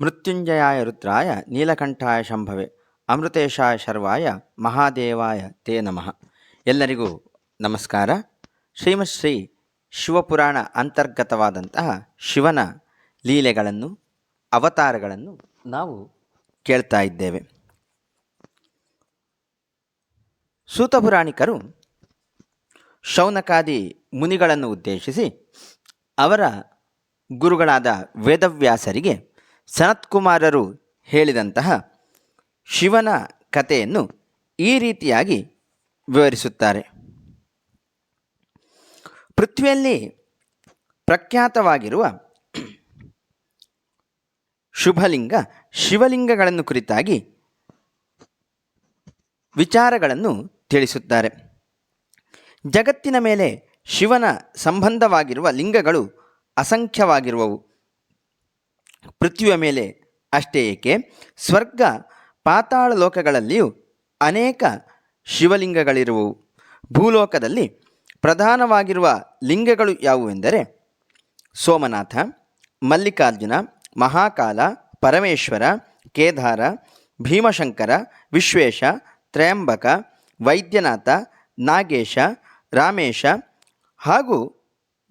ಮೃತ್ಯುಂಜಯಾಯ ರುದ್ರಾಯ ನೀಲಕಂಠಾಯ ಶಂಭವೆ, ಅಮೃತೇಶಾಯ ಶರ್ವಾಯ, ಮಹಾದೇವಾಯ ತೇ ನಮಃ. ಎಲ್ಲರಿಗೂ ನಮಸ್ಕಾರ. ಶ್ರೀಮತ್ ಶ್ರೀ ಶಿವಪುರಾಣ ಅಂತರ್ಗತವಾದಂತಹ ಶಿವನ ಲೀಲೆಗಳನ್ನು, ಅವತಾರಗಳನ್ನು ನಾವು ಕೇಳ್ತಾ ಇದ್ದೇವೆ. ಸೂತಪುರಾಣಿಕರು ಶೌನಕಾದಿ ಮುನಿಗಳನ್ನು ಉದ್ದೇಶಿಸಿ ಅವರ ಗುರುಗಳಾದ ವೇದವ್ಯಾಸರಿಗೆ ಸನತ್ಕುಮಾರರು ಹೇಳಿದಂತಹ ಶಿವನ ಕಥೆಯನ್ನು ಈ ರೀತಿಯಾಗಿ ವಿವರಿಸುತ್ತಾರೆ. ಪೃಥ್ವಿಯಲ್ಲಿ ಪ್ರಖ್ಯಾತವಾಗಿರುವ ಶುಭಲಿಂಗ ಶಿವಲಿಂಗಗಳನ್ನು ಕುರಿತಾಗಿ ವಿಚಾರಗಳನ್ನು ತಿಳಿಸುತ್ತಾರೆ. ಜಗತ್ತಿನ ಮೇಲೆ ಶಿವನ ಸಂಬಂಧವಾಗಿರುವ ಲಿಂಗಗಳು ಅಸಂಖ್ಯವಾಗಿರುವವು. ಪೃಥ್ವಿಯ ಮೇಲೆ ಅಷ್ಟೇ ಏಕೆ? ಸ್ವರ್ಗ ಪಾತಾಳ ಲೋಕಗಳಲ್ಲಿಯೂ ಅನೇಕ ಶಿವಲಿಂಗಗಳಿರುವು. ಭೂಲೋಕದಲ್ಲಿ ಪ್ರಧಾನವಾಗಿರುವ ಲಿಂಗಗಳು ಯಾವುವೆಂದರೆ ಸೋಮನಾಥ, ಮಲ್ಲಿಕಾರ್ಜುನ, ಮಹಾಕಾಲ, ಪರಮೇಶ್ವರ, ಕೇದಾರ, ಭೀಮಶಂಕರ, ವಿಶ್ವೇಶ, ತ್ರಯಂಬಕ, ವೈದ್ಯನಾಥ, ನಾಗೇಶ, ರಾಮೇಶ ಹಾಗೂ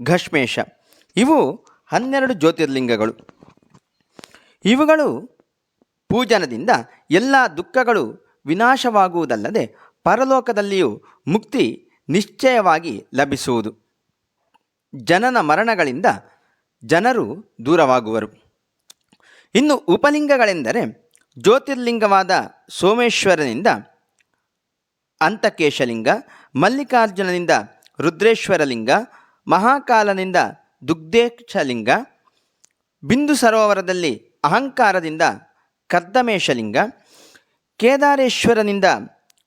ಘಷ್ಮೇಶ ಇವು ಹನ್ನೆರಡು ಜ್ಯೋತಿರ್ಲಿಂಗಗಳು. ಇವುಗಳು ಪೂಜನದಿಂದ ಎಲ್ಲ ದುಃಖಗಳು ವಿನಾಶವಾಗುವುದಲ್ಲದೆ ಪರಲೋಕದಲ್ಲಿಯೂ ಮುಕ್ತಿ ನಿಶ್ಚಯವಾಗಿ ಲಭಿಸುವುದು. ಜನನ ಮರಣಗಳಿಂದ ಜನರು ದೂರವಾಗುವರು. ಇನ್ನು ಉಪಲಿಂಗಗಳೆಂದರೆ ಜ್ಯೋತಿರ್ಲಿಂಗವಾದ ಸೋಮೇಶ್ವರನಿಂದ ಅಂತಕೇಶಲಿಂಗ, ಮಲ್ಲಿಕಾರ್ಜುನನಿಂದ ರುದ್ರೇಶ್ವರಲಿಂಗ, ಮಹಾಕಾಲನಿಂದ ದುಗ್ಧೇಕ್ಷಲಿಂಗ, ಬಿಂದು ಸರೋವರದಲ್ಲಿ ಅಹಂಕಾರದಿಂದ ಕರ್ದಮೇಶಲಿಂಗ, ಕೇದಾರೇಶ್ವರನಿಂದ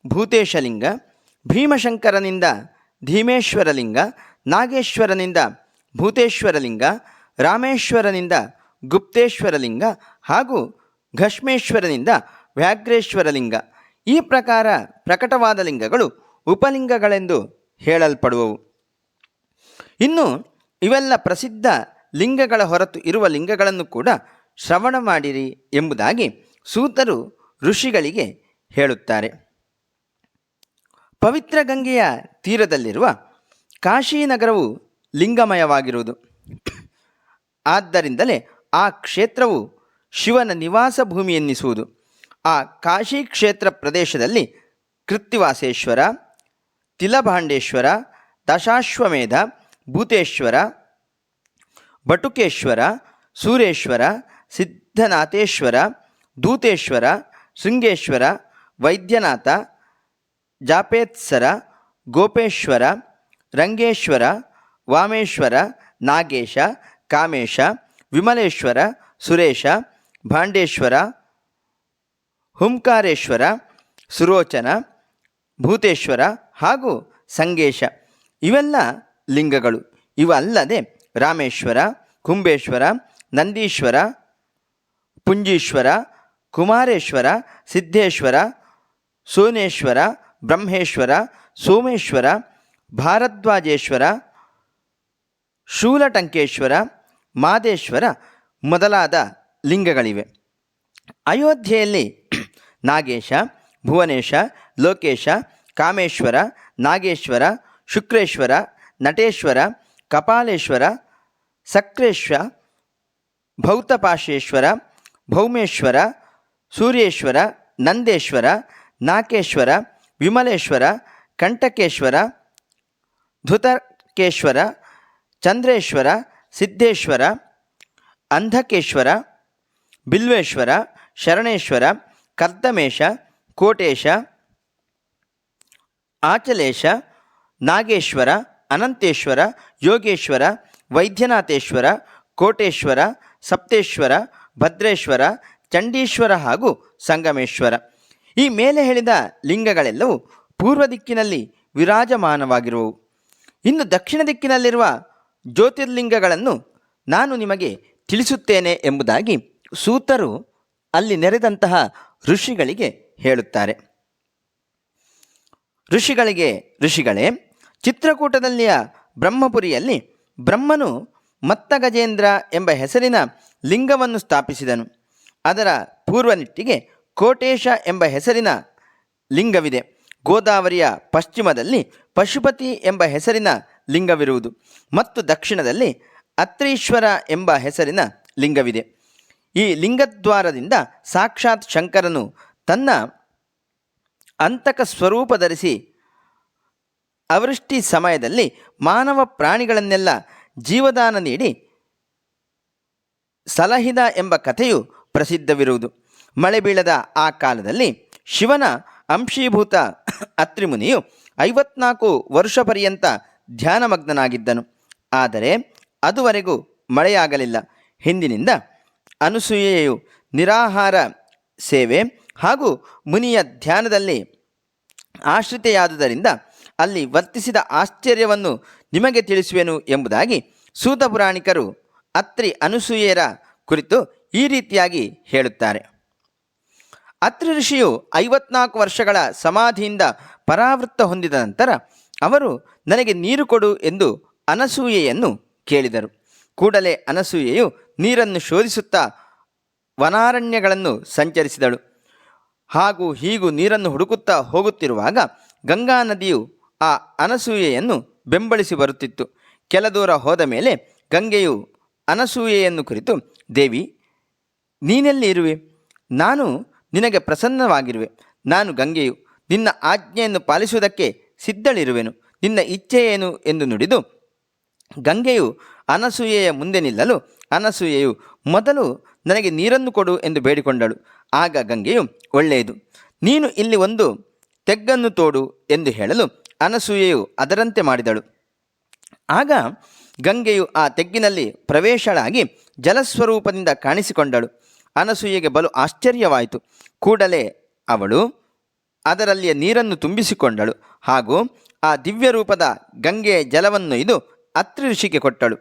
ಭೂತೇಶಲಿಂಗ, ಭೀಮಶಂಕರನಿಂದ ಧೀಮೇಶ್ವರಲಿಂಗ, ನಾಗೇಶ್ವರನಿಂದ ಭೂತೇಶ್ವರಲಿಂಗ, ರಾಮೇಶ್ವರನಿಂದ ಗುಪ್ತೇಶ್ವರಲಿಂಗ ಹಾಗೂ ಘಷ್ಮೇಶ್ವರನಿಂದ ವ್ಯಾಘ್ರೇಶ್ವರಲಿಂಗ. ಈ ಪ್ರಕಾರ ಪ್ರಕಟವಾದ ಲಿಂಗಗಳು ಉಪಲಿಂಗಗಳೆಂದು ಹೇಳಲ್ಪಡುವವು. ಇನ್ನು ಇವೆಲ್ಲ ಪ್ರಸಿದ್ಧ ಲಿಂಗಗಳ ಹೊರತು ಇರುವ ಲಿಂಗಗಳನ್ನು ಕೂಡ ಶ್ರವಣ ಮಾಡಿರಿ ಎಂಬುದಾಗಿ ಸೂತರು ಋಷಿಗಳಿಗೆ ಹೇಳುತ್ತಾರೆ. ಪವಿತ್ರ ಗಂಗೆಯ ತೀರದಲ್ಲಿರುವ ಕಾಶಿ ನಗರವು ಲಿಂಗಮಯವಾಗಿರುವುದು. ಆದ್ದರಿಂದಲೇ ಆ ಕ್ಷೇತ್ರವು ಶಿವನ ನಿವಾಸ ಭೂಮಿ ಎನ್ನಿಸುವುದು. ಆ ಕಾಶಿ ಕ್ಷೇತ್ರ ಪ್ರದೇಶದಲ್ಲಿ ಕೃತ್ತಿವಾಸೇಶ್ವರ, ತಿಲಭಾಂಡೇಶ್ವರ, ದಶಾಶ್ವಮೇಧ, ಭೂತೇಶ್ವರ, ಬಟುಕೇಶ್ವರ, ಸೂರೇಶ್ವರ ಸಿದ್ಧನಾಥೇಶ್ವರ, ದೂತೇಶ್ವರ, ಶೃಂಗೇಶ್ವರ, ವೈದ್ಯನಾಥ, ಜಾಪೇತ್ಸರ, ಗೋಪೇಶ್ವರ, ರಂಗೇಶ್ವರ, ವಾಮೇಶ್ವರ, ನಾಗೇಶ, ಕಾಮೇಶ, ವಿಮಲೇಶ್ವರ, ಸುರೇಶ, ಭಾಂಡೇಶ್ವರ, ಹುಂಕಾರೇಶ್ವರ, ಸುರೋಚನ, ಭೂತೇಶ್ವರ ಹಾಗೂ ಸಂಗೇಶ. ಇವೆಲ್ಲ ಲಿಂಗಗಳು. ಇವಲ್ಲದೆ ರಾಮೇಶ್ವರ ಕುಂಬೇಶ್ವರ ನಂದೀಶ್ವರ ಪುಂಜೀಶ್ವರ, ಕುಮಾರೇಶ್ವರ ಸಿದ್ಧೇಶ್ವರ ಸೋನೇಶ್ವರ, ಬ್ರಹ್ಮೇಶ್ವರ, ಸೋಮೇಶ್ವರ, ಭಾರದ್ವಾಜೇಶ್ವರ, ಶೂಲಟಂಕೇಶ್ವರ, ಮಾದೇಶ್ವರ ಮೊದಲಾದ ಲಿಂಗಗಳಿವೆ. ಅಯೋಧ್ಯೆಯಲ್ಲಿ ನಾಗೇಶ, ಭುವನೇಶ, ಲೋಕೇಶ, ಕಾಮೇಶ್ವರ, ನಾಗೇಶ್ವರ, ಶುಕ್ರೇಶ್ವರ, ನಟೇಶ್ವರ, ಕಪಾಲೇಶ್ವರ, ಸಕ್ರೇಶ್ವ, ಭೌತಪಾಶೇಶ್ವರ ಭೌಮೇಶ್ವರ, ಸೂರ್ಯೇಶ್ವರ, ನಂದೇಶ್ವರ, ನಾಕೇಶ್ವರ, ವಿಮಲೇಶ್ವರ, ಕಂಟಕೇಶ್ವರ, ಧೃತಕೇಶ್ವರ, ಚಂದ್ರೇಶ್ವರ ಸಿದ್ಧೇಶ್ವರ ಅಂಧಕೇಶ್ವರ, ಬಿಲ್ವೇಶ್ವರ, ಶರಣೇಶ್ವರ ಕರ್ದಮೇಶ ಕೋಟೇಶ, ಆಚಲೇಶ, ನಾಗೇಶ್ವರ, ಅನಂತೇಶ್ವರ, ಯೋಗೇಶ್ವರ, ವೈದ್ಯನಾಥೇಶ್ವರ, ಕೋಟೇಶ್ವರ, ಸಪ್ತೇಶ್ವರ ಭದ್ರೇಶ್ವರ, ಚಂಡೀಶ್ವರ ಹಾಗೂ ಸಂಗಮೇಶ್ವರ. ಈ ಮೇಲೆ ಹೇಳಿದ ಲಿಂಗಗಳೆಲ್ಲವೂ ಪೂರ್ವ ದಿಕ್ಕಿನಲ್ಲಿ ವಿರಾಜಮಾನವಾಗಿರುವವು ಇನ್ನು ದಕ್ಷಿಣ ದಿಕ್ಕಿನಲ್ಲಿರುವ ಜ್ಯೋತಿರ್ಲಿಂಗಗಳನ್ನು ನಾನು ನಿಮಗೆ ತಿಳಿಸುತ್ತೇನೆ ಎಂಬುದಾಗಿ ಸೂತರು ಅಲ್ಲಿ ನೆರೆದಂತಹ ಋಷಿಗಳಿಗೆ ಹೇಳುತ್ತಾರೆ. ಋಷಿಗಳಿಗೆ, ಋಷಿಗಳೇ, ಚಿತ್ರಕೂಟದಲ್ಲಿಯ ಬ್ರಹ್ಮಪುರಿಯಲ್ಲಿ ಬ್ರಹ್ಮನು ಮತ್ತ ಗಜೇಂದ್ರ ಎಂಬ ಹೆಸರಿನ ಲಿಂಗವನ್ನು ಸ್ಥಾಪಿಸಿದನು. ಅದರ ಪೂರ್ವನಿಟ್ಟಿಗೆ ಕೋಟೇಶ ಎಂಬ ಹೆಸರಿನ ಲಿಂಗವಿದೆ. ಗೋದಾವರಿಯ ಪಶ್ಚಿಮದಲ್ಲಿ ಪಶುಪತಿ ಎಂಬ ಹೆಸರಿನ ಲಿಂಗವಿರುವುದು ಮತ್ತು ದಕ್ಷಿಣದಲ್ಲಿ ಅತ್ರೀಶ್ವರ ಎಂಬ ಹೆಸರಿನ ಲಿಂಗವಿದೆ. ಈ ಲಿಂಗದ್ವಾರದಿಂದ ಸಾಕ್ಷಾತ್ ಶಂಕರನು ತನ್ನ ಅಂತಕ ಸ್ವರೂಪ ಧರಿಸಿ ಅವೃಷ್ಟಿ ಸಮಯದಲ್ಲಿ ಮಾನವ ಪ್ರಾಣಿಗಳನ್ನೆಲ್ಲ ಜೀವದಾನ ನೀಡಿ ಸಲಹಿದ ಎಂಬ ಕಥೆಯು ಪ್ರಸಿದ್ಧವಿರುವುದು. ಮಳೆ ಬೀಳದ ಆ ಕಾಲದಲ್ಲಿ ಶಿವನ ಅಂಶೀಭೂತ ಅತ್ರಿಮುನಿಯು ಐವತ್ನಾಲ್ಕು ವರ್ಷ ಪರ್ಯಂತ ಧ್ಯಾನಮಗ್ನನಾಗಿದ್ದನು. ಆದರೆ ಅದುವರೆಗೂ ಮಳೆಯಾಗಲಿಲ್ಲ. ಹಿಂದಿನಿಂದ ಅನುಸೂಯೆಯು ನಿರಾಹಾರ ಸೇವೆ ಹಾಗೂ ಮುನಿಯ ಧ್ಯಾನದಲ್ಲಿ ಆಶ್ರಿತೆಯಾದುದರಿಂದ ಅಲ್ಲಿ ವರ್ತಿಸಿದ ಆಶ್ಚರ್ಯವನ್ನು ನಿಮಗೆ ತಿಳಿಸುವೆನು ಎಂಬುದಾಗಿ ಸೂತ ಪುರಾಣಿಕರು ಅತ್ರಿ ಅನುಸೂಯರ ಕುರಿತು ಈ ರೀತಿಯಾಗಿ ಹೇಳುತ್ತಾರೆ. ಅತ್ರಿ ಋಷಿಯು ಐವತ್ನಾಲ್ಕು ವರ್ಷಗಳ ಸಮಾಧಿಯಿಂದ ಪರಾವೃತ್ತ ಹೊಂದಿದ ನಂತರ ಅವರು ನನಗೆ ನೀರು ಕೊಡು ಎಂದು ಅನಸೂಯೆಯನ್ನು ಕೇಳಿದರು. ಕೂಡಲೇ ಅನಸೂಯೆಯು ನೀರನ್ನು ಶೋಧಿಸುತ್ತಾ ವನಾರಣ್ಯಗಳನ್ನು ಸಂಚರಿಸಿದಳು. ಹಾಗೂ ಹೀಗೂ ನೀರನ್ನು ಹುಡುಕುತ್ತಾ ಹೋಗುತ್ತಿರುವಾಗ ಗಂಗಾ ನದಿಯು ಆ ಅನಸೂಯೆಯನ್ನು ಬೆಂಬಲಿಸಿ ಬರುತ್ತಿತ್ತು. ಕೆಲ ದೂರ ಹೋದ ಮೇಲೆ ಗಂಗೆಯು ಅನಸೂಯೆಯನ್ನು ಕುರಿತು, ದೇವಿ, ನೀನೆಲ್ಲಿ ಇರುವೆ? ನಾನು ನಿನಗೆ ಪ್ರಸನ್ನವಾಗಿರುವೆ. ನಾನು ಗಂಗೆಯು ನಿನ್ನ ಆಜ್ಞೆಯನ್ನು ಪಾಲಿಸುವುದಕ್ಕೆ ಸಿದ್ಧಳಿರುವೆನು. ನಿನ್ನ ಇಚ್ಛೆಯೇನು ಎಂದು ನುಡಿದು ಗಂಗೆಯು ಅನಸೂಯೆಯ ಮುಂದೆ ನಿಲ್ಲಲು ಅನಸೂಯೆಯು, ಮೊದಲು ನನಗೆ ನೀರನ್ನು ಕೊಡು ಎಂದು ಬೇಡಿಕೊಂಡಳು. ಆಗ ಗಂಗೆಯು, ಒಳ್ಳೆಯದು. ನೀನು ಇಲ್ಲಿ ಒಂದು ತೆಗ್ಗನ್ನು ತೋಡು ಎಂದು ಹೇಳಲು ಅನಸೂಯೆಯು ಅದರಂತೆ ಮಾಡಿದಳು. ಆಗ ಗಂಗೆಯು ಆ ತೆಗ್ಗಿನಲ್ಲಿ ಪ್ರವೇಶಳಾಗಿ ಜಲಸ್ವರೂಪದಿಂದ ಕಾಣಿಸಿಕೊಂಡಳು. ಅನಸೂಯೆಗೆ ಬಲು ಆಶ್ಚರ್ಯವಾಯಿತು. ಕೂಡಲೇ ಅವಳು ಅದರಲ್ಲಿಯ ನೀರನ್ನು ತುಂಬಿಸಿಕೊಂಡಳು ಹಾಗೂ ಆ ದಿವ್ಯ ರೂಪದ ಗಂಗೆಯ ಜಲವನ್ನು ಇದು ಅತ್ರಿ ಋಷಿಗೆ ಕೊಟ್ಟಳು.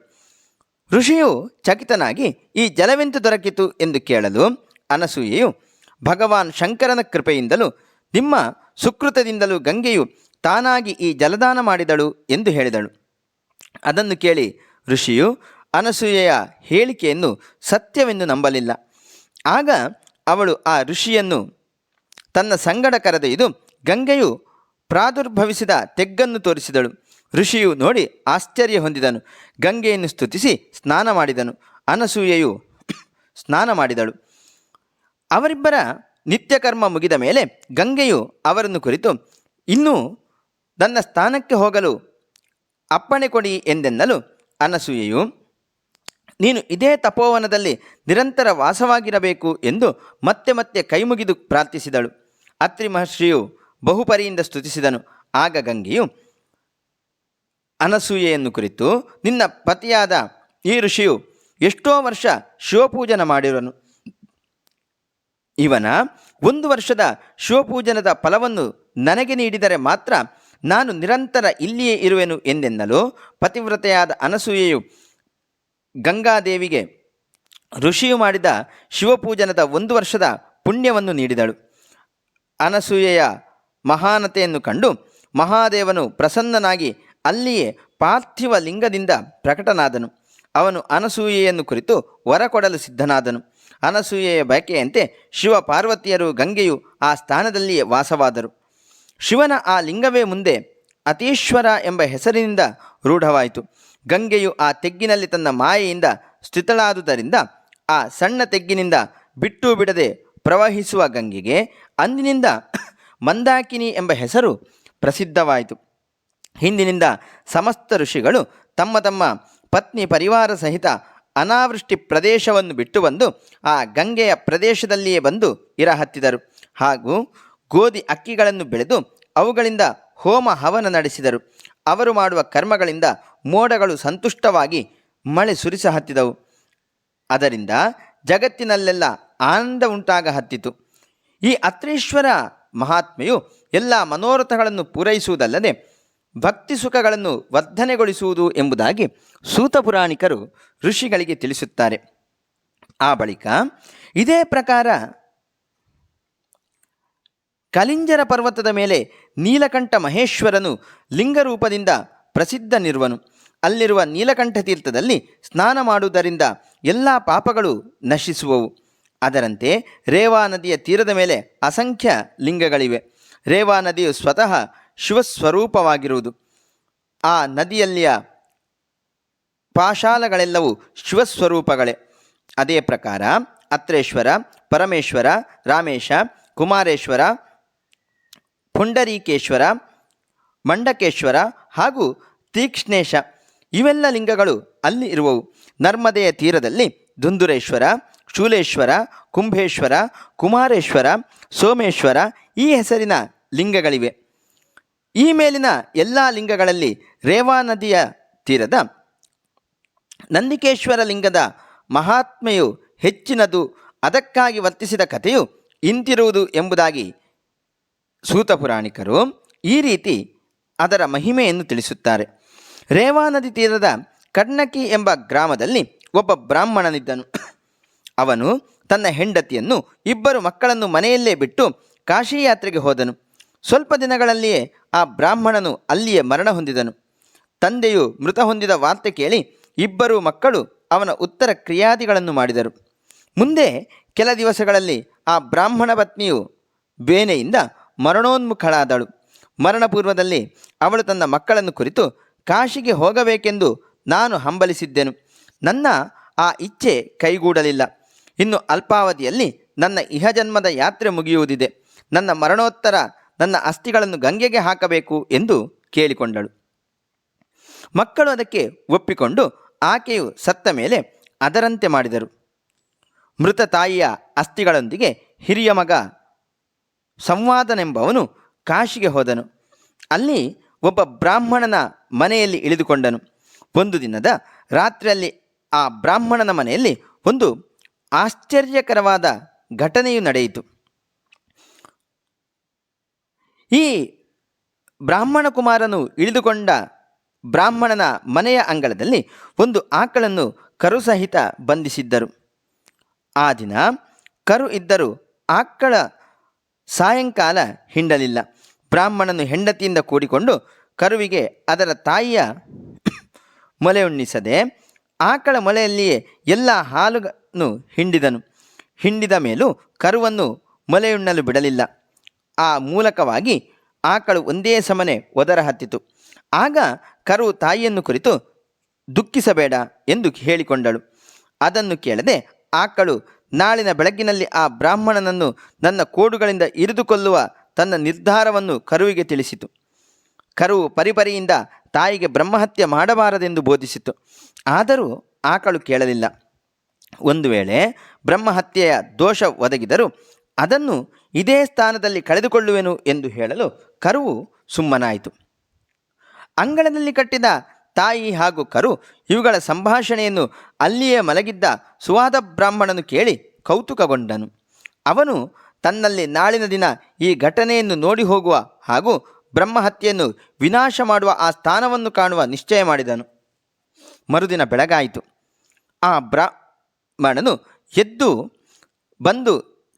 ಋಷಿಯು ಚಕಿತನಾಗಿ, ಈ ಜಲವೆಂತು ದೊರಕಿತು? ಎಂದು ಕೇಳಲು ಅನಸೂಯೆಯು, ಭಗವಾನ್ ಶಂಕರನ ಕೃಪೆಯಿಂದಲೂ, ನಿಮ್ಮ ಸುಕೃತದಿಂದಲೂ ಗಂಗೆಯು ತಾನಾಗಿ ಈ ಜಲದಾನ ಮಾಡಿದಳು ಎಂದು ಹೇಳಿದಳು. ಅದನ್ನು ಕೇಳಿ ಋಷಿಯು ಅನಸೂಯೆಯ ಹೇಳಿಕೆಯನ್ನು ಸತ್ಯವೆಂದು ನಂಬಲಿಲ್ಲ. ಆಗ ಅವಳು ಆ ಋಷಿಯನ್ನು ತನ್ನ ಸಂಗಡ ಕರೆದೊಯ್ದು ಗಂಗೆಯು ಪ್ರಾದುರ್ಭವಿಸಿದ ತೆಗ್ಗನ್ನು ತೋರಿಸಿದಳು. ಋಷಿಯು ನೋಡಿ ಆಶ್ಚರ್ಯ ಹೊಂದಿದನು. ಗಂಗೆಯನ್ನು ಸ್ತುತಿಸಿ ಸ್ನಾನ ಮಾಡಿದನು. ಅನಸೂಯೆಯು ಸ್ನಾನ ಮಾಡಿದಳು. ಅವರಿಬ್ಬರ ನಿತ್ಯಕರ್ಮ ಮುಗಿದ ಮೇಲೆ ಗಂಗೆಯು ಅವರನ್ನು ಕುರಿತು ಇನ್ನೂ ನನ್ನ ಸ್ಥಾನಕ್ಕೆ ಹೋಗಲು ಅಪ್ಪಣೆ ಕೊಡಿ ಎಂದೆನ್ನಲು ಅನಸೂಯೆಯು, ನೀನು ಇದೇ ತಪೋವನದಲ್ಲಿ ನಿರಂತರ ವಾಸವಾಗಿರಬೇಕು ಎಂದು ಮತ್ತೆ ಮತ್ತೆ ಕೈಮುಗಿದು ಪ್ರಾರ್ಥಿಸಿದಳು. ಅತ್ರಿ ಮಹರ್ಷಿಯು ಬಹುಪರಿಯಿಂದ ಸ್ತುತಿಸಿದನು. ಆಗ ಗಂಗೆಯು, ಅನಸೂಯೆಯನ್ನು ಕುರಿತು ನಿನ್ನ ಪತಿಯಾದ ಈ ಋಷಿಯು ಎಷ್ಟೋ ವರ್ಷ ಶಿವಪೂಜನ ಮಾಡಿರನು ಇವನ ಒಂದು ವರ್ಷದ ಶಿವಪೂಜನದ ಫಲವನ್ನು ನನಗೆ ನೀಡಿದರೆ ಮಾತ್ರ ನಾನು ನಿರಂತರ ಇಲ್ಲಿಯೇ ಇರುವೆನು ಎಂದೆನ್ನಲು ಪತಿವ್ರತೆಯಾದ ಅನಸೂಯೆಯು ಗಂಗಾದೇವಿಗೆ ಋಷಿಯು ಮಾಡಿದ ಶಿವಪೂಜನದ ಒಂದು ವರ್ಷದ ಪುಣ್ಯವನ್ನು ನೀಡಿದಳು. ಅನಸೂಯೆಯ ಮಹಾನತೆಯನ್ನು ಕಂಡು ಮಹಾದೇವನು ಪ್ರಸನ್ನನಾಗಿ ಅಲ್ಲಿಯೇ ಪಾರ್ಥಿವ ಲಿಂಗದಿಂದ ಪ್ರಕಟನಾದನು. ಅವನು ಅನಸೂಯೆಯನ್ನು ಕುರಿತು ವರ ಕೊಡಲು ಸಿದ್ಧನಾದನು. ಅನಸೂಯೆಯ ಬಯಕೆಯಂತೆ ಶಿವ ಪಾರ್ವತಿಯರು ಗಂಗೆಯು ಆ ಸ್ಥಾನದಲ್ಲಿಯೇ ವಾಸವಾದರು. ಶಿವನ ಆ ಲಿಂಗವೇ ಮುಂದೆ ಅತೀಶ್ವರ ಎಂಬ ಹೆಸರಿನಿಂದ ರೂಢವಾಯಿತು. ಗಂಗೆಯು ಆ ತೆಗ್ಗಿನಲ್ಲಿ ತನ್ನ ಮಾಯೆಯಿಂದ ಸ್ಥಿತಳಾದುದರಿಂದ ಆ ಸಣ್ಣ ತೆಗ್ಗಿನಿಂದ ಬಿಟ್ಟು ಬಿಡದೆ ಪ್ರವಹಿಸುವ ಗಂಗೆಗೆ ಅಂದಿನಿಂದ ಮಂದಾಕಿನಿ ಎಂಬ ಹೆಸರು ಪ್ರಸಿದ್ಧವಾಯಿತು. ಹಿಂದಿನಿಂದ ಸಮಸ್ತ ಋಷಿಗಳು ತಮ್ಮ ತಮ್ಮ ಪತ್ನಿ ಪರಿವಾರ ಸಹಿತ ಅನಾವೃಷ್ಟಿ ಪ್ರದೇಶವನ್ನು ಬಿಟ್ಟು ಬಂದು ಆ ಗಂಗೆಯ ಪ್ರದೇಶದಲ್ಲಿಯೇ ಬಂದು ಇರಹತ್ತಿದರು. ಹಾಗೂ ಗೋಧಿ ಅಕ್ಕಿಗಳನ್ನು ಬೆಳೆದು ಅವುಗಳಿಂದ ಹೋಮ ಹವನ ನಡೆಸಿದರು. ಅವರು ಮಾಡುವ ಕರ್ಮಗಳಿಂದ ಮೋಡಗಳು ಸಂತುಷ್ಟವಾಗಿ ಮಳೆ ಸುರಿಸ ಹತ್ತಿದವು. ಅದರಿಂದ ಜಗತ್ತಿನಲ್ಲೆಲ್ಲ ಆನಂದ ಉಂಟಾಗ ಹತ್ತಿತು. ಈ ಅತ್ರೀಶ್ವರ ಮಹಾತ್ಮೆಯು ಎಲ್ಲ ಮನೋರಥಗಳನ್ನು ಪೂರೈಸುವುದಲ್ಲದೆ ಭಕ್ತಿ ಸುಖಗಳನ್ನು ವರ್ಧನೆಗೊಳಿಸುವುದು ಎಂಬುದಾಗಿ ಸೂತ ಪುರಾಣಿಕರು ಋಷಿಗಳಿಗೆ ತಿಳಿಸುತ್ತಾರೆ. ಆ ಬಳಿಕ ಇದೇ ಪ್ರಕಾರ ಕಲಿಂಜರ ಪರ್ವತದ ಮೇಲೆ ನೀಲಕಂಠ ಮಹೇಶ್ವರನು ಲಿಂಗರೂಪದಿಂದ ಪ್ರಸಿದ್ಧನಿರುವನು ಅಲ್ಲಿರುವ ನೀಲಕಂಠ ತೀರ್ಥದಲ್ಲಿ ಸ್ನಾನ ಮಾಡುವುದರಿಂದ ಎಲ್ಲ ಪಾಪಗಳು ನಶಿಸುವವು. ಅದರಂತೆ ರೇವಾ ನದಿಯ ತೀರದ ಮೇಲೆ ಅಸಂಖ್ಯ ಲಿಂಗಗಳಿವೆ. ರೇವಾ ನದಿಯು ಸ್ವತಃ ಶಿವಸ್ವರೂಪವಾಗಿರುವುದು. ಆ ನದಿಯಲ್ಲಿಯ ಪಾಶಾಲಗಳೆಲ್ಲವೂ ಶಿವಸ್ವರೂಪಗಳೇ. ಅದೇ ಪ್ರಕಾರ ಅತ್ರೇಶ್ವರ, ಪರಮೇಶ್ವರ, ರಾಮೇಶ, ಕುಮಾರೇಶ್ವರ ಪುಂಡರೀಕೇಶ್ವರ, ಮಂಡಕೇಶ್ವರ ಹಾಗೂ ತೀಕ್ಷ್ಣೇಶ ಇವೆಲ್ಲ ಲಿಂಗಗಳು ಅಲ್ಲಿ ಇರುವವು. ನರ್ಮದೆಯ ತೀರದಲ್ಲಿ ದುಂದುರೇಶ್ವರ, ಶೂಲೇಶ್ವರ, ಕುಂಭೇಶ್ವರ, ಕುಮಾರೇಶ್ವರ, ಸೋಮೇಶ್ವರ ಈ ಹೆಸರಿನ ಲಿಂಗಗಳಿವೆ. ಈ ಮೇಲಿನ ಎಲ್ಲ ಲಿಂಗಗಳಲ್ಲಿ ರೇವಾ ನದಿಯ ತೀರದ ನಂದಿಕೇಶ್ವರ ಲಿಂಗದ ಮಹಾತ್ಮೆಯು ಹೆಚ್ಚಿನದು. ಅದಕ್ಕಾಗಿ ವರ್ತಿಸಿದ ಕಥೆಯು ಇಂತಿರುವುದು ಎಂಬುದಾಗಿ ಸೂತ ಪುರಾಣಿಕರು ಈ ರೀತಿ ಅದರ ಮಹಿಮೆಯನ್ನು ತಿಳಿಸುತ್ತಾರೆ. ರೇವಾ ನದಿ ತೀರದ ಕಡ್ನಕಿ ಎಂಬ ಗ್ರಾಮದಲ್ಲಿ ಒಬ್ಬ ಬ್ರಾಹ್ಮಣನಿದ್ದನು. ಅವನು ತನ್ನ ಹೆಂಡತಿಯನ್ನು ಇಬ್ಬರು ಮಕ್ಕಳನ್ನು ಮನೆಯಲ್ಲೇ ಬಿಟ್ಟು ಕಾಶಿ ಯಾತ್ರೆಗೆ ಹೋದನು. ಸ್ವಲ್ಪ ದಿನಗಳಲ್ಲಿಯೇ ಆ ಬ್ರಾಹ್ಮಣನು ಅಲ್ಲಿಯೇ ಮರಣ ಹೊಂದಿದನು. ತಂದೆಯು ಮೃತ ಹೊಂದಿದ ವಾರ್ತೆ ಕೇಳಿ ಇಬ್ಬರು ಮಕ್ಕಳು ಅವನ ಉತ್ತರ ಕ್ರಿಯಾದಿಗಳನ್ನು ಮಾಡಿದರು. ಮುಂದೆ ಕೆಲ ದಿವಸಗಳಲ್ಲಿ ಆ ಬ್ರಾಹ್ಮಣ ಪತ್ನಿಯು ಬೇನೆಯಿಂದ ಮರಣೋನ್ಮುಖಳಾದಳು. ಮರಣಪೂರ್ವದಲ್ಲಿ ಅವಳು ತನ್ನ ಮಕ್ಕಳನ್ನು ಕುರಿತು, ಕಾಶಿಗೆ ಹೋಗಬೇಕೆಂದು ನಾನು ಹಂಬಲಿಸಿದ್ದೆನು. ನನ್ನ ಆ ಇಚ್ಛೆ ಕೈಗೂಡಲಿಲ್ಲ. ಇನ್ನು ಅಲ್ಪಾವಧಿಯಲ್ಲಿ ನನ್ನ ಇಹಜನ್ಮದ ಯಾತ್ರೆ ಮುಗಿಯುವುದಿದೆ. ನನ್ನ ಮರಣೋತ್ತರ ನನ್ನ ಅಸ್ಥಿಗಳನ್ನು ಗಂಗೆಗೆ ಹಾಕಬೇಕು ಎಂದು ಕೇಳಿಕೊಂಡಳು. ಮಕ್ಕಳು ಅದಕ್ಕೆ ಒಪ್ಪಿಕೊಂಡು ಆಕೆಯು ಸತ್ತ ಮೇಲೆ ಅದರಂತೆ ಮಾಡಿದರು. ಮೃತ ತಾಯಿಯ ಅಸ್ಥಿಗಳೊಂದಿಗೆ ಹಿರಿಯ ಮಗ ಸಂವಾದನೆಂಬವನು ಕಾಶಿಗೆ ಹೋದನು. ಅಲ್ಲಿ ಒಬ್ಬ ಬ್ರಾಹ್ಮಣನ ಮನೆಯಲ್ಲಿ ಇಳಿದುಕೊಂಡನು. ಒಂದು ದಿನದ ರಾತ್ರಿಯಲ್ಲಿ ಆ ಬ್ರಾಹ್ಮಣನ ಮನೆಯಲ್ಲಿ ಒಂದು ಆಶ್ಚರ್ಯಕರವಾದ ಘಟನೆಯು ನಡೆಯಿತು. ಈ ಬ್ರಾಹ್ಮಣ ಕುಮಾರನು ಇಳಿದುಕೊಂಡ ಬ್ರಾಹ್ಮಣನ ಮನೆಯ ಅಂಗಳದಲ್ಲಿ ಒಂದು ಆಕಳನ್ನು ಕರು ಸಹಿತ ಬಂಧಿಸಿದ್ದರು. ಆ ದಿನ ಕರು ಇದ್ದರೂ ಆಕಳ ಸಾಯಂಕಾಲ ಹಿಂಡಲಿಲ್ಲ. ಬ್ರಾಹ್ಮಣನು ಹೆಂಡತಿಯಿಂದ ಕೂಡಿಕೊಂಡು ಕರುವಿಗೆ ಅದರ ತಾಯಿಯ ಮೊಲೆ ಉಣ್ಣಿಸದೆ ಆಕಳ ಮೊಲೆಯಲ್ಲಿಯೇ ಎಲ್ಲ ಹಾಲನ್ನು ಹಿಂಡಿದನು. ಹಿಂಡಿದ ಮೇಲೂ ಕರುವನ್ನು ಮೊಲೆಯುಣ್ಣಲು ಬಿಡಲಿಲ್ಲ. ಆ ಮೂಲಕವಾಗಿ ಆಕಳು ಒಂದೇ ಸಮನೆ ಒದರ ಹತ್ತಿತು. ಆಗ ಕರು ತಾಯಿಯನ್ನು ಕುರಿತು ದುಃಖಿಸಬೇಡ ಎಂದು ಹೇಳಿಕೊಂಡಳು. ಅದನ್ನು ಕೇಳದೆ ಆಕಳು ನಾಳಿನ ಬೆಳಗ್ಗಿನಲ್ಲಿ ಆ ಬ್ರಾಹ್ಮಣನನ್ನು ನನ್ನ ಕೋಡುಗಳಿಂದ ಇರಿದುಕೊಳ್ಳುವ ತನ್ನ ನಿರ್ಧಾರವನ್ನು ಕರುವಿಗೆ ತಿಳಿಸಿತು. ಕರುವು ಪರಿಪರಿಯಿಂದ ತಾಯಿಗೆ ಬ್ರಹ್ಮಹತ್ಯೆ ಮಾಡಬಾರದೆಂದು ಬೋಧಿಸಿತು. ಆದರೂ ಆಕಳು ಕೇಳಲಿಲ್ಲ. ಒಂದು ವೇಳೆ ಬ್ರಹ್ಮಹತ್ಯೆಯ ದೋಷ ಒದಗಿದರೂ ಅದನ್ನು ಇದೇ ಸ್ಥಾನದಲ್ಲಿ ಕಳೆದುಕೊಳ್ಳುವೆನು ಎಂದು ಹೇಳಲು ಕರುವು ಸುಮ್ಮನಾಯಿತು. ಅಂಗಳದಲ್ಲಿ ಕಟ್ಟಿದ ತಾಯಿ ಹಾಗೂ ಕರು ಇವುಗಳ ಸಂಭಾಷಣೆಯನ್ನು ಅಲ್ಲಿಯೇ ಮಲಗಿದ್ದ ಸುವಾದ ಬ್ರಾಹ್ಮಣನು ಕೇಳಿ ಕೌತುಕಗೊಂಡನು. ಅವನು ತನ್ನಲ್ಲಿ ನಾಳಿನ ದಿನ ಈ ಘಟನೆಯನ್ನು ನೋಡಿ ಹೋಗುವ ಹಾಗೂ ಬ್ರಹ್ಮಹತ್ಯೆಯನ್ನು ವಿನಾಶ ಮಾಡುವ ಆ ಸ್ಥಾನವನ್ನು ಕಾಣುವ ನಿಶ್ಚಯ ಮಾಡಿದನು. ಮರುದಿನ ಬೆಳಗಾಯಿತು. ಆ ಬ್ರಾಹ್ಮಣನು ಎದ್ದು ಬಂದು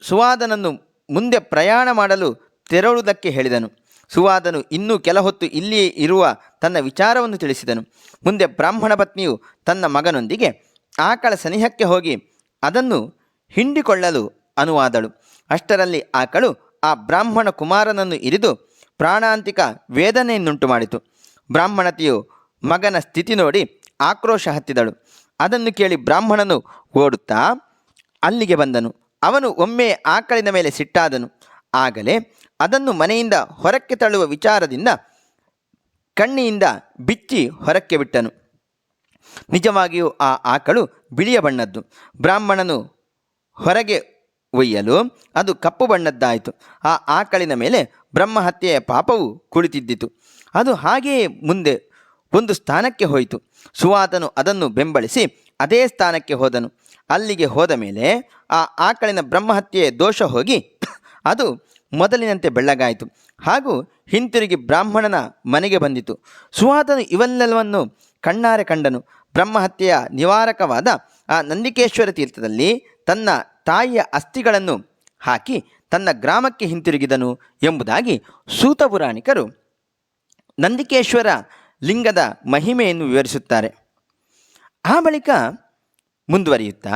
ಸುವಾದನನ್ನು ಮುಂದೆ ಪ್ರಯಾಣ ಮಾಡಲು ತೆರಳುವುದಕ್ಕೆ ಹೇಳಿದನು. ಸುವಾದನು ಇನ್ನೂ ಕೆಲ ಹೊತ್ತು ಇಲ್ಲಿಯೇ ಇರುವ ತನ್ನ ವಿಚಾರವನ್ನು ತಿಳಿಸಿದನು. ಮುಂದೆ ಬ್ರಾಹ್ಮಣ ಪತ್ನಿಯು ತನ್ನ ಮಗನೊಂದಿಗೆ ಆಕಳ ಸನಿಹಕ್ಕೆ ಹೋಗಿ ಅದನ್ನು ಹಿಂಡಿಕೊಳ್ಳಲು ಅನುವಾದಳು. ಅಷ್ಟರಲ್ಲಿ ಆಕಳು ಆ ಬ್ರಾಹ್ಮಣ ಕುಮಾರನನ್ನು ಇರಿದು ಪ್ರಾಣಾಂತಿಕ ವೇದನೆಯನ್ನುಂಟು ಮಾಡಿತು. ಬ್ರಾಹ್ಮಣತೆಯು ಮಗನ ಸ್ಥಿತಿ ನೋಡಿ ಆಕ್ರೋಶ ಹತ್ತಿದಳು. ಅದನ್ನು ಕೇಳಿ ಬ್ರಾಹ್ಮಣನು ಓಡುತ್ತಾ ಅಲ್ಲಿಗೆ ಬಂದನು. ಅವನು ಒಮ್ಮೆ ಆಕಳಿನ ಮೇಲೆ ಸಿಟ್ಟಾದನು. ಆಗಲೇ ಅದನ್ನು ಮನೆಯಿಂದ ಹೊರಕ್ಕೆ ತಳ್ಳುವ ವಿಚಾರದಿಂದ ಕಣ್ಣಿಯಿಂದ ಬಿಚ್ಚಿ ಹೊರಕ್ಕೆ ಬಿಟ್ಟನು. ನಿಜವಾಗಿಯೂ ಆ ಆಕಳು ಬಿಳಿಯ ಬಣ್ಣದ್ದು. ಬ್ರಾಹ್ಮಣನು ಹೊರಗೆ ಒಯ್ಯಲು ಅದು ಕಪ್ಪು ಬಣ್ಣದ್ದಾಯಿತು. ಆ ಆಕಳಿನ ಮೇಲೆ ಬ್ರಹ್ಮಹತ್ಯೆಯ ಪಾಪವು ಕುಳಿತಿದ್ದಿತು. ಅದು ಹಾಗೆಯೇ ಮುಂದೆ ಒಂದು ಸ್ಥಾನಕ್ಕೆ ಹೋಯಿತು. ಸುವಾತನು ಅದನ್ನು ಬೆಂಬಲಿಸಿ ಅದೇ ಸ್ಥಾನಕ್ಕೆ ಹೋದನು. ಅಲ್ಲಿಗೆ ಹೋದ ಮೇಲೆ ಆ ಆಕಳಿನ ಬ್ರಹ್ಮಹತ್ಯೆಯ ದೋಷ ಹೋಗಿ ಅದು ಮೊದಲಿನಂತೆ ಬೆಳ್ಳಗಾಯಿತು. ಹಾಗೂ ಹಿಂತಿರುಗಿ ಬ್ರಾಹ್ಮಣನ ಮನೆಗೆ ಬಂದಿತು. ಸುಹಾತನು ಇವೆಲ್ಲವನ್ನು ಕಣ್ಣಾರೆ ಕಂಡನು. ಬ್ರಹ್ಮಹತ್ಯೆಯ ನಿವಾರಕವಾದ ಆ ನಂದಿಕೇಶ್ವರ ತೀರ್ಥದಲ್ಲಿ ತನ್ನ ತಾಯಿಯ ಅಸ್ಥಿಗಳನ್ನು ಹಾಕಿ ತನ್ನ ಗ್ರಾಮಕ್ಕೆ ಹಿಂತಿರುಗಿದನು ಎಂಬುದಾಗಿ ಸೂತ ಪುರಾಣಿಕರು ನಂದಿಕೇಶ್ವರ ಲಿಂಗದ ಮಹಿಮೆಯನ್ನು ವಿವರಿಸುತ್ತಾರೆ. ಆ ಬಳಿಕ ಮುಂದುವರಿಯುತ್ತಾ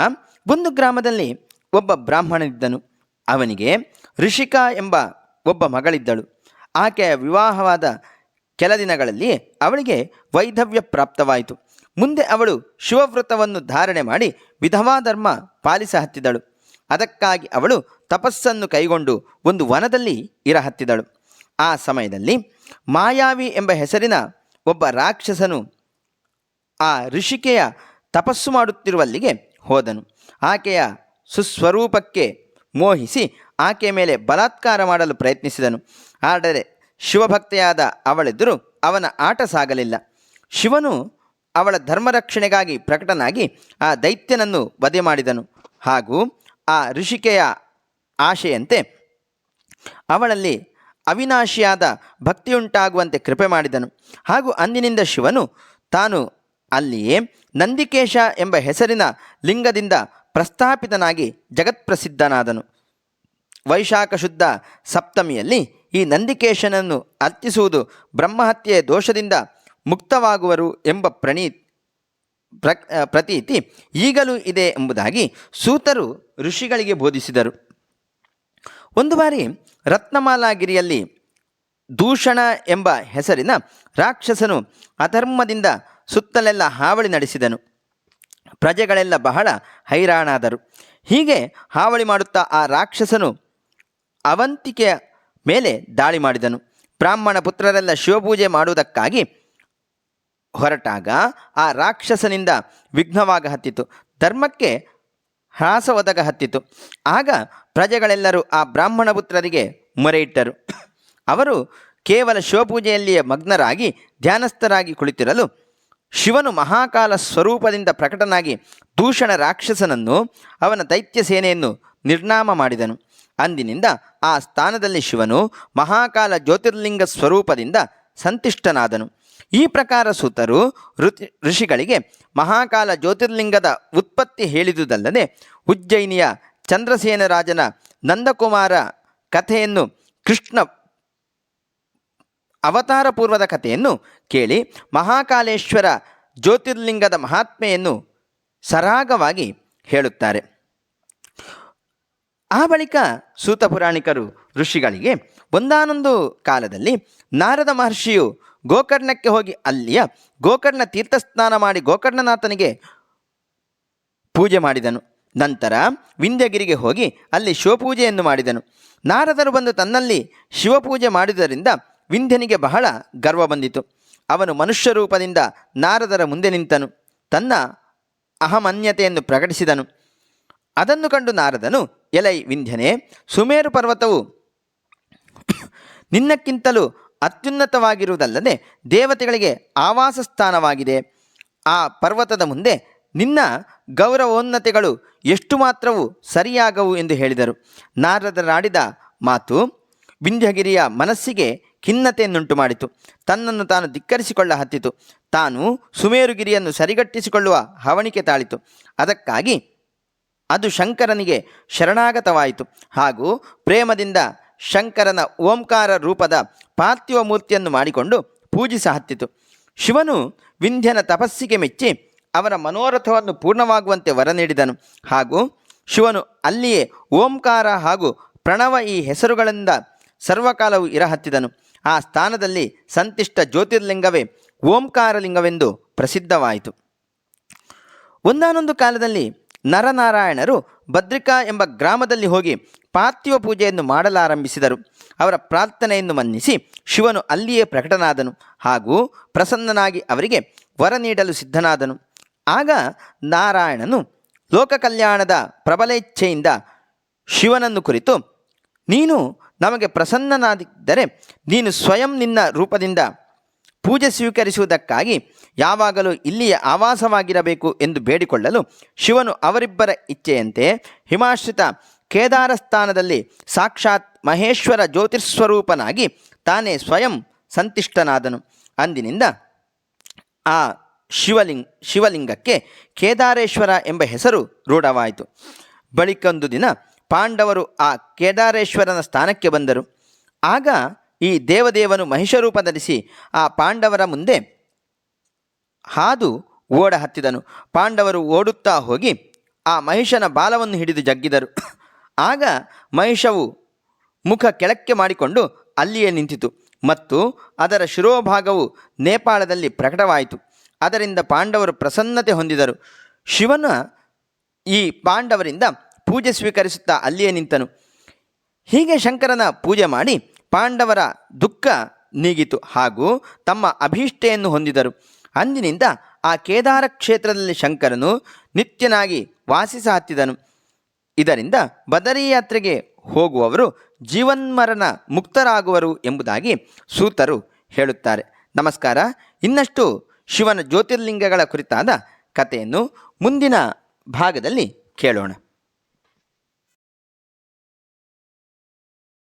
ಒಂದು ಗ್ರಾಮದಲ್ಲಿ ಒಬ್ಬ ಬ್ರಾಹ್ಮಣನಿದ್ದನು. ಅವನಿಗೆ ಋಷಿಕಾ ಎಂಬ ಒಬ್ಬ ಮಗಳಿದ್ದಳು. ಆಕೆಯ ವಿವಾಹವಾದ ಕೆಲ ದಿನಗಳಲ್ಲಿ ಅವಳಿಗೆ ವೈಧವ್ಯ ಪ್ರಾಪ್ತವಾಯಿತು. ಮುಂದೆ ಅವಳು ಶಿವವ್ರತವನ್ನು ಧಾರಣೆ ಮಾಡಿ ವಿಧವಾ ಧರ್ಮ ಪಾಲಿಸ ಹತ್ತಿದಳು. ಅದಕ್ಕಾಗಿ ಅವಳು ತಪಸ್ಸನ್ನು ಕೈಗೊಂಡು ಒಂದು ವನದಲ್ಲಿ ಇರಹತ್ತಿದಳು ಆ ಸಮಯದಲ್ಲಿ ಮಾಯಾವಿ ಎಂಬ ಹೆಸರಿನ ಒಬ್ಬ ರಾಕ್ಷಸನು ಆ ಋಷಿಕೆಯ ತಪಸ್ಸು ಮಾಡುತ್ತಿರುವಲ್ಲಿಗೆ ಹೋದನು. ಆಕೆಯ ಸುಸ್ವರೂಪಕ್ಕೆ ಮೋಹಿಸಿ ಆಕೆಯ ಮೇಲೆ ಬಲಾತ್ಕಾರ ಮಾಡಲು ಪ್ರಯತ್ನಿಸಿದನು. ಆದರೆ ಶಿವಭಕ್ತೆಯಾದ ಅವಳೆದುರು ಅವನ ಆಟ ಸಾಗಲಿಲ್ಲ. ಶಿವನು ಅವಳ ಧರ್ಮರಕ್ಷಣೆಗಾಗಿ ಪ್ರಕಟನಾಗಿ ಆ ದೈತ್ಯನನ್ನು ವಧೆ ಮಾಡಿದನು. ಹಾಗೂ ಆ ಋಷಿಕೆಯ ಆಶೆಯಂತೆ ಅವಳಲ್ಲಿ ಅವಿನಾಶಿಯಾದ ಭಕ್ತಿಯುಂಟಾಗುವಂತೆ ಕೃಪೆ ಮಾಡಿದನು. ಹಾಗೂ ಅಂದಿನಿಂದ ಶಿವನು ತಾನು ಅಲ್ಲಿಯೇ ನಂದಿಕೇಶ ಎಂಬ ಹೆಸರಿನ ಲಿಂಗದಿಂದ ಪ್ರಸ್ಥಾಪಿತನಾಗಿ ಜಗತ್ಪ್ರಸಿದ್ಧನಾದನು. ವೈಶಾಖ ಶುದ್ಧ ಸಪ್ತಮಿಯಲ್ಲಿ ಈ ನಂದಿಕೇಶನನ್ನು ಅರ್ಚಿಸುವುದು ಬ್ರಹ್ಮಹತ್ಯೆಯ ದೋಷದಿಂದ ಮುಕ್ತವಾಗುವರು ಎಂಬ ಪ್ರಣೀ ಪ್ರ ಪ್ರತೀತಿ ಈಗಲೂ ಇದೆ ಎಂಬುದಾಗಿ ಸೂತರು ಋಷಿಗಳಿಗೆ ಬೋಧಿಸಿದರು. ಒಂದು ಬಾರಿ ರತ್ನಮಾಲಾಗಿರಿಯಲ್ಲಿ ದೂಷಣ ಎಂಬ ಹೆಸರಿನ ರಾಕ್ಷಸನು ಅಧರ್ಮದಿಂದ ಸುತ್ತಲೆಲ್ಲ ಹಾವಳಿ ನಡೆಸಿದನು. ಪ್ರಜೆಗಳೆಲ್ಲ ಬಹಳ ಹೈರಾಣಾದರು. ಹೀಗೆ ಹಾವಳಿ ಮಾಡುತ್ತಾ ಆ ರಾಕ್ಷಸನು ಅವಂತಿಕೆಯ ಮೇಲೆ ದಾಳಿ ಮಾಡಿದನು. ಬ್ರಾಹ್ಮಣ ಪುತ್ರರೆಲ್ಲ ಶಿವಪೂಜೆ ಮಾಡುವುದಕ್ಕಾಗಿ ಹೊರಟಾಗ ಆ ರಾಕ್ಷಸನಿಂದ ವಿಘ್ನವಾಗ ಹತ್ತಿತು. ಧರ್ಮಕ್ಕೆ ಹ್ರಾಸ ಒದಗ ಹತ್ತಿತು. ಆಗ ಪ್ರಜೆಗಳೆಲ್ಲರೂ ಆ ಬ್ರಾಹ್ಮಣ ಪುತ್ರರಿಗೆ ಮೊರೆಯಿಟ್ಟರು. ಅವರು ಕೇವಲ ಶಿವಪೂಜೆಯಲ್ಲಿಯೇ ಮಗ್ನರಾಗಿ ಧ್ಯಾನಸ್ಥರಾಗಿ ಕುಳಿತಿರಲು ಶಿವನು ಮಹಾಕಾಲ ಸ್ವರೂಪದಿಂದ ಪ್ರಕಟನಾಗಿ ದೂಷಣ ರಾಕ್ಷಸನನ್ನು ಅವನ ದೈತ್ಯ ಸೇನೆಯನ್ನು ನಿರ್ನಾಮ ಮಾಡಿದನು. ಅಂದಿನಿಂದ ಆ ಸ್ಥಾನದಲ್ಲಿ ಶಿವನು ಮಹಾಕಾಲ ಜ್ಯೋತಿರ್ಲಿಂಗ ಸ್ವರೂಪದಿಂದ ಸಂತಿಷ್ಠನಾದನು. ಈ ಪ್ರಕಾರ ಸೂತರು ಋಷಿಗಳಿಗೆ ಮಹಾಕಾಲ ಜ್ಯೋತಿರ್ಲಿಂಗದ ಉತ್ಪತ್ತಿ ಹೇಳಿದುದಲ್ಲದೆ ಉಜ್ಜಯಿನಿಯ ಚಂದ್ರಸೇನ ರಾಜನ ನಂದಕುಮಾರ ಕಥೆಯನ್ನು ಕೃಷ್ಣ ಅವತಾರ ಪೂರ್ವದ ಕಥೆಯನ್ನು ಕೇಳಿ ಮಹಾಕಾಲೇಶ್ವರ ಜ್ಯೋತಿರ್ಲಿಂಗದ ಮಹಾತ್ಮೆಯನ್ನು ಸರಾಗವಾಗಿ ಹೇಳುತ್ತಾರೆ. ಆ ಬಳಿಕ ಸೂತ ಪುರಾಣಿಕರು ಋಷಿಗಳಿಗೆ ಒಂದಾನೊಂದು ಕಾಲದಲ್ಲಿ ನಾರದ ಮಹರ್ಷಿಯು ಗೋಕರ್ಣಕ್ಕೆ ಹೋಗಿ ಅಲ್ಲಿಯ ಗೋಕರ್ಣ ತೀರ್ಥಸ್ನಾನ ಮಾಡಿ ಗೋಕರ್ಣನಾಥನಿಗೆ ಪೂಜೆ ಮಾಡಿದನು. ನಂತರ ವಿಂಧ್ಯಗಿರಿಗೆ ಹೋಗಿ ಅಲ್ಲಿ ಶಿವಪೂಜೆಯನ್ನು ಮಾಡಿದನು. ನಾರದರು ಬಂದು ತನ್ನಲ್ಲಿ ಶಿವಪೂಜೆ ಮಾಡಿದ್ದರಿಂದ ವಿಂಧ್ಯನಿಗೆ ಬಹಳ ಗರ್ವ ಬಂದಿತು. ಅವನು ಮನುಷ್ಯ ರೂಪದಿಂದ ನಾರದರ ಮುಂದೆ ನಿಂತನು. ತನ್ನ ಅಹಮನ್ಯತೆಯನ್ನು ಪ್ರಕಟಿಸಿದನು. ಅದನ್ನು ಕಂಡು ನಾರದನು, ಎಲೈ ವಿಂಧ್ಯನೇ, ಸುಮೇರು ಪರ್ವತವು ನಿನ್ನಕ್ಕಿಂತಲೂ ಅತ್ಯುನ್ನತವಾಗಿರುವುದಲ್ಲದೆ ದೇವತೆಗಳಿಗೆ ಆವಾಸ ಸ್ಥಾನವಾಗಿದೆ ಆ ಪರ್ವತದ ಮುಂದೆ ನಿನ್ನ ಗೌರವೋನ್ನತೆಗಳು ಎಷ್ಟು ಮಾತ್ರವೂ ಸರಿಯಾಗವು ಎಂದು ಹೇಳಿದರು. ನಾರದರಾಡಿದ ಮಾತು ವಿಂಧ್ಯಗಿರಿಯ ಮನಸ್ಸಿಗೆ ಖಿನ್ನತೆಯನ್ನುಂಟು ಮಾಡಿತು ತನ್ನನ್ನು ತಾನು ಧಿಕ್ಕರಿಸಿಕೊಳ್ಳ ಹತ್ತಿತು. ತಾನು ಸುಮೇರುಗಿರಿಯನ್ನು ಸರಿಗಟ್ಟಿಸಿಕೊಳ್ಳುವ ಹವಣಿಕೆ ತಾಳಿತು. ಅದಕ್ಕಾಗಿ ಅದು ಶಂಕರನಿಗೆ ಶರಣಾಗತವಾಯಿತು. ಹಾಗೂ ಪ್ರೇಮದಿಂದ ಶಂಕರನ ಓಂಕಾರ ರೂಪದ ಪಾರ್ಥಿವ ಮೂರ್ತಿಯನ್ನು ಮಾಡಿಕೊಂಡು ಪೂಜಿಸ ಹತ್ತಿತು. ಶಿವನು ವಿಂಧ್ಯನ ತಪಸ್ಸಿಗೆ ಮೆಚ್ಚಿ ಅವರ ಮನೋರಥವನ್ನು ಪೂರ್ಣವಾಗುವಂತೆ ವರ ನೀಡಿದನು. ಹಾಗೂ ಶಿವನು ಅಲ್ಲಿಯೇ ಓಂಕಾರ ಹಾಗೂ ಪ್ರಣವ ಈ ಹೆಸರುಗಳಿಂದ ಸರ್ವಕಾಲವು ಇರಹತ್ತಿದನು. ಆ ಸ್ಥಾನದಲ್ಲಿ ಸಂತಿಷ್ಟ ಜ್ಯೋತಿರ್ಲಿಂಗವೇ ಓಂಕಾರಲಿಂಗವೆಂದು ಪ್ರಸಿದ್ಧವಾಯಿತು. ಒಂದಾನೊಂದು ಕಾಲದಲ್ಲಿ ನರನಾರಾಯಣರು ಭದ್ರಿಕಾ ಎಂಬ ಗ್ರಾಮದಲ್ಲಿ ಹೋಗಿ ಪಾರ್ಥಿವ ಪೂಜೆಯನ್ನು ಮಾಡಲಾರಂಭಿಸಿದರು. ಅವರ ಪ್ರಾರ್ಥನೆಯನ್ನು ಮನ್ನಿಸಿ ಶಿವನು ಅಲ್ಲಿಯೇ ಪ್ರಕಟನಾದನು ಹಾಗೂ ಪ್ರಸನ್ನನಾಗಿ ಅವರಿಗೆ ವರ ನೀಡಲು ಸಿದ್ಧನಾದನು. ಆಗ ನಾರಾಯಣನು ಲೋಕ ಕಲ್ಯಾಣದ ಪ್ರಬಲ ಇಚ್ಛೆಯಿಂದ ಶಿವನನ್ನು ಕುರಿತು, ನೀನು ನಮಗೆ ಪ್ರಸನ್ನನಾದಿದ್ದರೆ ನೀನು ಸ್ವಯಂ ನಿನ್ನ ರೂಪದಿಂದ ಪೂಜೆ ಸ್ವೀಕರಿಸುವುದಕ್ಕಾಗಿ ಯಾವಾಗಲೂ ಇಲ್ಲಿಯ ಆವಾಸವಾಗಿರಬೇಕು ಎಂದು ಬೇಡಿಕೊಳ್ಳಲು ಶಿವನು ಅವರಿಬ್ಬರ ಇಚ್ಛೆಯಂತೆ ಹಿಮಾಶ್ರಿತ ಕೇದಾರ ಸ್ಥಾನದಲ್ಲಿ ಸಾಕ್ಷಾತ್ ಮಹೇಶ್ವರ ಜ್ಯೋತಿಸ್ವರೂಪನಾಗಿ ತಾನೇ ಸ್ವಯಂ ಸಂತಿಷ್ಠನಾದನು. ಅಂದಿನಿಂದ ಆ ಶಿವಲಿಂಗ್, ಶಿವಲಿಂಗಕ್ಕೆ ಕೇದಾರೇಶ್ವರ ಎಂಬ ಹೆಸರು ರೂಢವಾಯಿತು. ಬಳಿಕೊಂದು ದಿನ ಪಾಂಡವರು ಆ ಕೇದಾರೇಶ್ವರನ ಸ್ಥಾನಕ್ಕೆ ಬಂದರು. ಆಗ ಈ ದೇವದೇವನು ಮಹಿಷರೂಪ ಧರಿಸಿ ಆ ಪಾಂಡವರ ಮುಂದೆ ಹಾದು ಓಡ ಹತ್ತಿದನು. ಪಾಂಡವರು ಓಡುತ್ತಾ ಹೋಗಿ ಆ ಮಹಿಷನ ಬಾಲವನ್ನು ಹಿಡಿದು ಜಗ್ಗಿದರು. ಆಗ ಮಹಿಷವು ಮುಖ ಕೆಳಕ್ಕೆ ಮಾಡಿಕೊಂಡು ಅಲ್ಲಿಯೇ ನಿಂತಿತು ಮತ್ತು ಅದರ ಶಿರೋಭಾಗವು ನೇಪಾಳದಲ್ಲಿ ಪ್ರಕಟವಾಯಿತು. ಅದರಿಂದ ಪಾಂಡವರು ಪ್ರಸನ್ನತೆ ಹೊಂದಿದರು. ಶಿವನ ಈ ಪಾಂಡವರಿಂದ ಪೂಜೆ ಸ್ವೀಕರಿಸುತ್ತಾ ಅಲ್ಲಿಯೇ ನಿಂತನು. ಹೀಗೆ ಶಂಕರನ ಪೂಜೆ ಮಾಡಿ ಪಾಂಡವರ ದುಃಖ ನೀಗಿತು ಹಾಗೂ ತಮ್ಮ ಅಭೀಷ್ಟೆಯನ್ನು ಹೊಂದಿದರು. ಅಂದಿನಿಂದ ಆ ಕೇದಾರ ಕ್ಷೇತ್ರದಲ್ಲಿ ಶಂಕರನು ನಿತ್ಯನಾಗಿ ವಾಸಿಸ ಹತ್ತಿದನು. ಇದರಿಂದ ಬದರಿ ಯಾತ್ರೆಗೆ ಹೋಗುವವರು ಜೀವನ್ಮರಣ ಮುಕ್ತರಾಗುವರು ಎಂಬುದಾಗಿ ಸೂತರು ಹೇಳುತ್ತಾರೆ. ನಮಸ್ಕಾರ. ಇನ್ನಷ್ಟು ಶಿವನ ಜ್ಯೋತಿರ್ಲಿಂಗಗಳ ಕುರಿತಾದ ಕಥೆಯನ್ನು ಮುಂದಿನ ಭಾಗದಲ್ಲಿ ಕೇಳೋಣ.